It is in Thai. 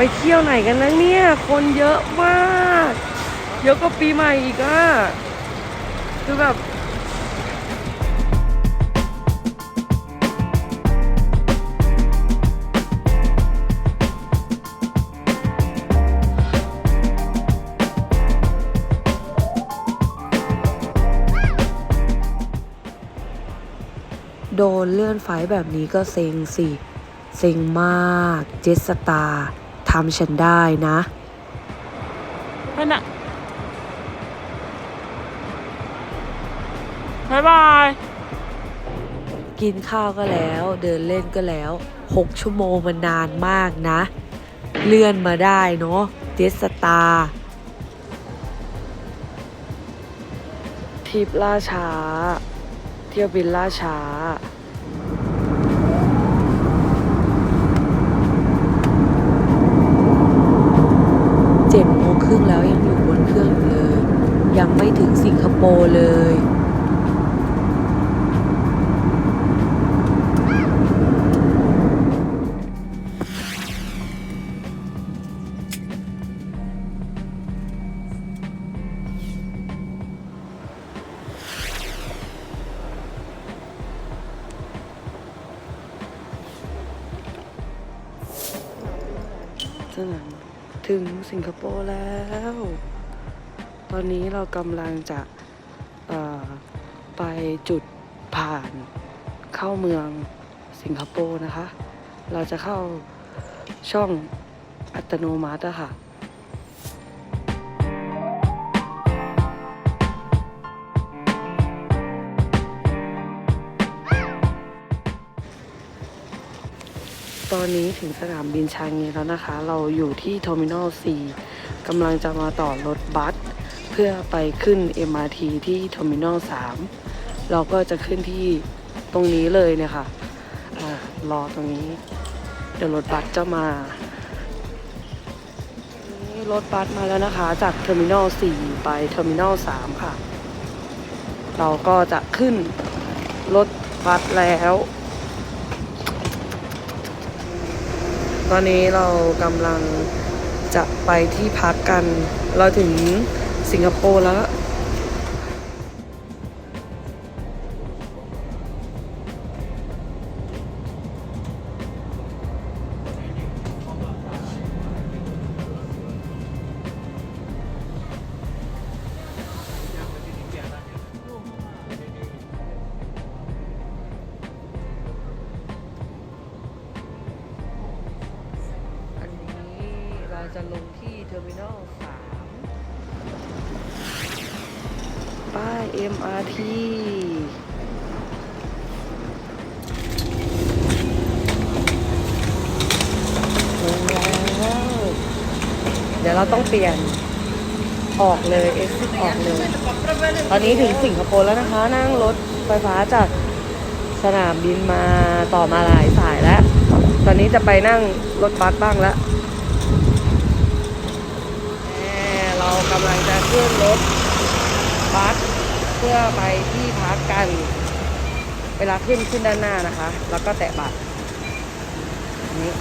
ไปเที่ยวไหนกันนะเนี่ย คนเยอะมาก เยอะกว่าปีใหม่อีกอะคือแบบโดนเลื่อนไฟแบบนี้ก็เซ็งสิ เซ็งมาก เจสตา ทำฉันได้นะไปน่ะบายบาย กินข้าวก็แล้ว เดินเล่นก็แล้ว 6 ชั่วโมงมันนานมากนะ เลื่อนมาได้เนาะเจสตาร์ทริปล่าช้า เที่ยวบินล่าช้า เจ็ดโมง ครึ่งแล้วยังอยู่บนเครื่องอยู่เลย ยังไม่ถึงสิงคโปร์เลยสนาม ถึงสิงคโปร์แล้ว ตอนนี้เรากำลังจะไปจุดผ่านเข้าเมืองสิงคโปร์นะคะ เราจะเข้าช่องอัตโนมัติอะค่ะ ตอนนี้ถึงสนามบินชางงีแล้วนะคะ เราอยู่ที่ Terminal 4กำลังจะมาต่อรถบัส เพื่อไปขึ้น MRT ที่ Terminal 3เราก็จะขึ้นที่ตรงนี้เลยเนี่ยค่ะรอตรงนี้ เดี๋ยวรถบัสจะมา รถบัสมาแล้วนะคะ จาก Terminal 4ไป Terminal 3ค่ะ เราก็จะขึ้นรถบัสแล้ว ตอนนี้เรากำลังจะไปที่พักกัน เราถึงสิงคโปร์แล้ว จะลงที่เทอร์มินอลสามป้าย MRT ลงแล้ว เดี๋ยวเราต้องเปลี่ยนออกเลย exit ออกเลย ตอนนี้ถึงสิงคโปร์แล้วนะคะ นั่งรถไฟฟ้าจากสนามบินมาต่อมาหลายสายแล้ว ตอนนี้จะไปนั่งรถบัสบ้างแล้วแหมเรากำลังจะ ขึ้นรถบัสเพื่อไปที่พักกัน เวลาขึ้นขึ้นด้านหน้านะคะ แล้วก็แตะบัตรนนี้